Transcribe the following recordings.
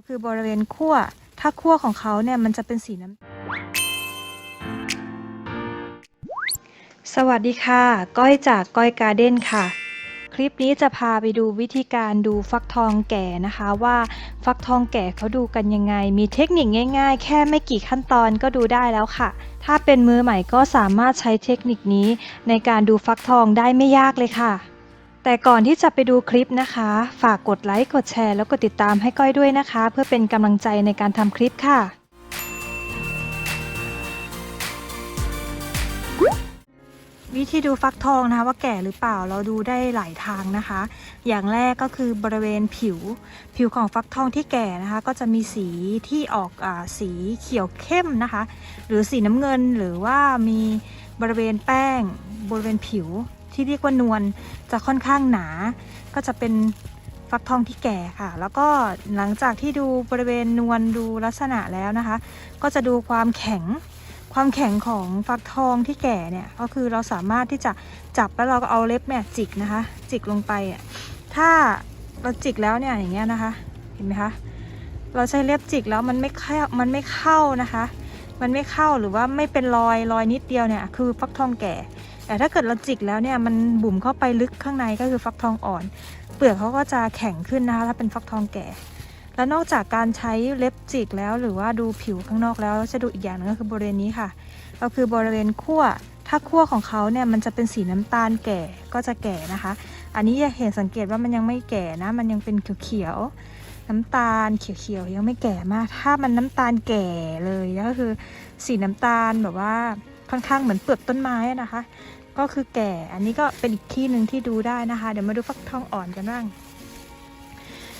ก็คือบริเวณขั้ว ถ้าขั้วของเขาเนี่ยมันจะเป็นสีน้ำสวัสดีค่ะ ก้อยจากก้อยการ์เด้นค่ะ คลิปนี้จะพาไปดูวิธีการดูฟักทองแก่นะคะว่าฟักทองแก่เขาดูกันยังไง มีเทคนิคง่าย ๆ แค่ไม่กี่ขั้นตอนก็ดูได้แล้วค่ะ ถ้าเป็นมือใหม่ก็สามารถใช้เทคนิคนี้ในการดูฟักทองได้ไม่ยากเลยค่ะ แต่ก่อนที่จะไปดูคลิปนะคะ ฝากกดไลค์กดแชร์แล้วกดติดตามให้ก้อยด้วยนะคะ เพื่อเป็นกำลังใจในการทำคลิปค่ะ วิธีดูฟักทองนะคะว่าแก่หรือเปล่าเราดูได้หลายทางนะคะ อย่างแรกก็คือบริเวณผิว ผิวของฟักทองที่แก่นะคะ ก็จะมีสีที่ออกอสีเขียวเข้มนะคะ หรือสีน้ำเงินหรือว่ามีบริเวณแป้ง บริเวณผิว ที่เรียกว่านวลจะค่อนข้างหนา ก็จะเป็นฟักทองที่แก่ค่ะ แล้วก็หลังจากที่ดูบริเวณนวลดูลักษณะแล้วนะคะ ก็จะดูความแข็งความแข็งของฟักทองที่แก่เนี่ยก็คือเราสามารถที่จะจับแล้วเราก็เอาเล็บเนี่ยจิกนะคะ จิกลงไปอะถ้าเราจิกแล้วเนี่ยอย่างเงี้ยนะคะ เห็นไหมคะเราใช้เล็บจิกแล้วมันไม่เข้ามันไม่เข้านะคะ มันไม่เข้าหรือว่าไม่เป็นรอยรอยนิดเดียวเนี่ยคือฟักทองแก่ แต่ถ้าเกิดเราจิกแล้วเนี่ยมันบุ่มเข้าไปลึกข้างในก็คือฟักทองอ่อน เปลือกเขาก็จะแข็งขึ้นนะคะถ้าเป็นฟักทองแก่ แล้วนอกจากการใช้เล็บจิกแล้วหรือว่าดูผิวข้างนอกแล้วจะดูอีกอย่างหนึงก็คือบริเวณนี้ค่ะ ก็คือบริเวณขั้วถ้าขั้วของเขาเนี่ยมันจะเป็นสีน้ำตาลแก่ก็จะแก่นะคะ อันนี้จะเห็นสังเกตว่ามันยังไม่แก่นะ มันยังเป็นเขียวๆน้ำตาลเขียวๆยังไม่แก่มาก ถ้ามันน้ำตาลแก่เลยก็คือสีน้ำตาลแบบว่าค่อนข้างเหมือนเปลือกต้นไม้นะคะ ก็คือแก่ อันนี้ก็เป็นอีกที่หนึ่งที่ดูได้นะคะ เดี๋ยวมาดูฟักทองอ่อนกันบ้าง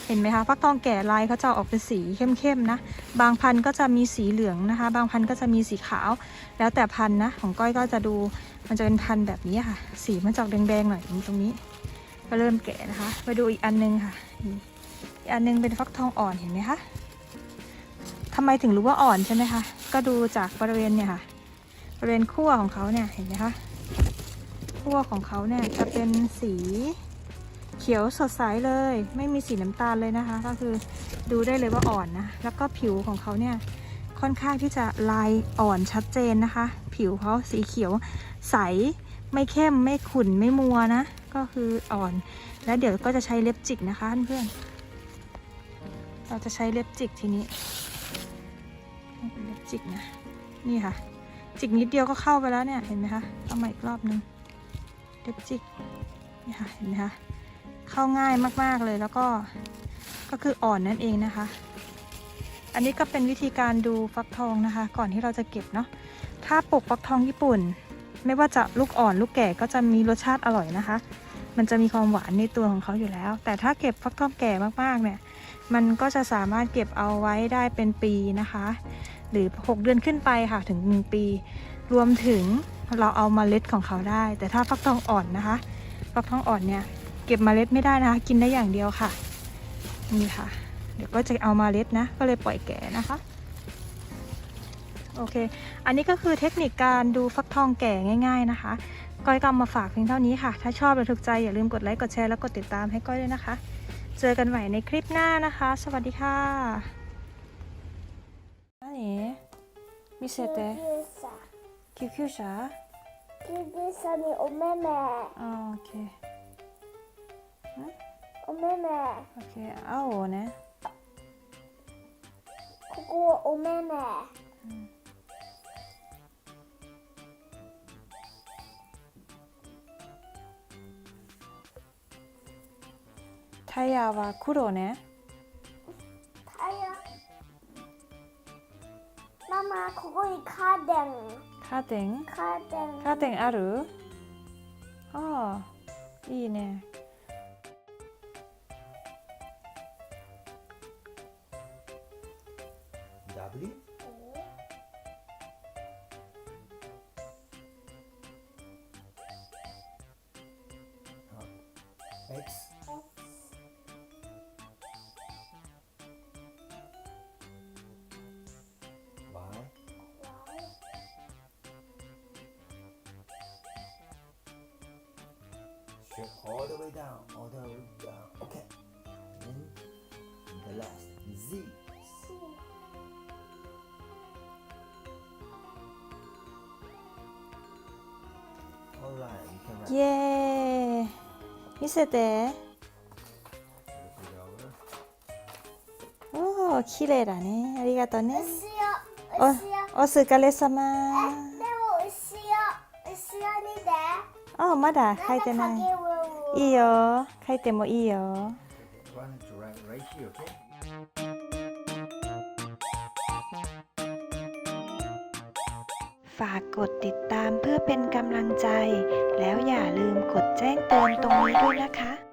เห็นไหมคะฟักทองแก่ลายเขาจะออกเป็นสีเข้มๆนะ บางพันธุ์ก็จะมีสีเหลืองนะคะ บางพันธุ์ก็จะมีสีขาว แล้วแต่พันธุ์นะ ของก้อยก็จะดูมันจะเป็นพันธุ์แบบนี้ค่ะ สีมันจะออกแดงๆหน่อยตรงนี้ ก็เริ่มแก่นะคะ ไปดูอีกอันนึงค่ะ อีกอันนึงเป็นฟักทองอ่อนเห็นไหมคะทำไมถึงรู้ว่าอ่อนใช่ไหมคะ ก็ดูจากบริเวณเนี่ยค่ะ บริเวณขั้วของเขาเนี่ยเห็นไหมคะ ขั้วของเขาเนี่ยจะเป็นสีเขียวสดใสเลย ไม่มีสีน้ำตาลเลยนะคะ ก็คือดูได้เลยว่าอ่อนนะ แล้วก็ผิวของเขาเนี่ยค่อนข้างที่จะลายอ่อนชัดเจนนะคะ ผิวเขาสีเขียวใสไม่เข้มไม่ขุ่นไม่มัวนะ ก็คืออ่อน แล้วเดี๋ยวก็จะใช้เล็บจิกนะคะเพื่อน เราจะใช้เล็บจิกทีนี้เป็นเล็บจิกนะ นี่ค่ะ จิกนิดเดียวก็เข้าไปแล้วเนี่ย เห็นไหมคะ เอาใหม่อีกรอบนึง เล็บจิกนี่ค่ะเห็นไหมคะเข้าง่ายมากๆเลยแล้วก็ก็คืออ่อนนั่นเองนะคะ อันนี้ก็เป็นวิธีการดูฟักทองนะคะ ก่อนที่เราจะเก็บเนาะถ้าปลูกฟักทองญี่ปุ่น ไม่ว่าจะลูกอ่อนลูกแก่ก็จะมีรสชาติอร่อยนะคะ มันจะมีความหวานในตัวของเขาอยู่แล้ว แต่ถ้าเก็บฟักทองแก่มากๆเนี่ยมันก็จะสามารถเก็บเอาไว้ได้เป็นปีนะคะ หรือ 6 เดือนขึ้นไปค่ะถึง 1 ปี รวมถึง เราเอามาเมล็ดของเขาได้ แต่ถ้าฟักทองอ่อนนะคะ ฟักทองอ่อนเนี่ย เก็บเมล็ดไม่ได้นะคะ กินได้อย่างเดียวค่ะ นี่ค่ะ เดี๋ยวก็จะเอามาเมล็ดนะ ก็เลยปล่อยแก่นะคะ โอเค อันนี้ก็คือเทคนิคการดูฟักทองแก่ง่าย ๆนะคะ ก้อยก็เอามาฝากเพียงเท่านี้ค่ะ ถ้าชอบหรือถูกใจอย่าลืมกดไลค์กดแชร์แล้วกดติดตามให้ก้อยด้วยนะคะ เจอกันใหม่ในคลิปหน้านะคะ สวัสดีค่ะอันนี้見せて 救急車？救急車にお目目あオッケー。お目目オッケー。青ね。ここお目目タイヤは黒ね。タイヤ。ママここにカーテン 카댕. 카댕. 카댕 아루. 아 이네. 나블리 Okay, all the way down, all the way down. Okay. And the last Z. So. Alright, you can wrap. Yeah. 見せて。おお、綺麗だね。ありがとうね。お、お疲れ様。でも後ろ、後ろにで。あ、まだ書いてない。 이 요. 카이테อ이 요. One right, right ฝากกดติดตามเพื่อเป็นกำลังใจ แล้วอย่าลืมกดแจ้งเตือนตรงนี้ด้วยนะคะ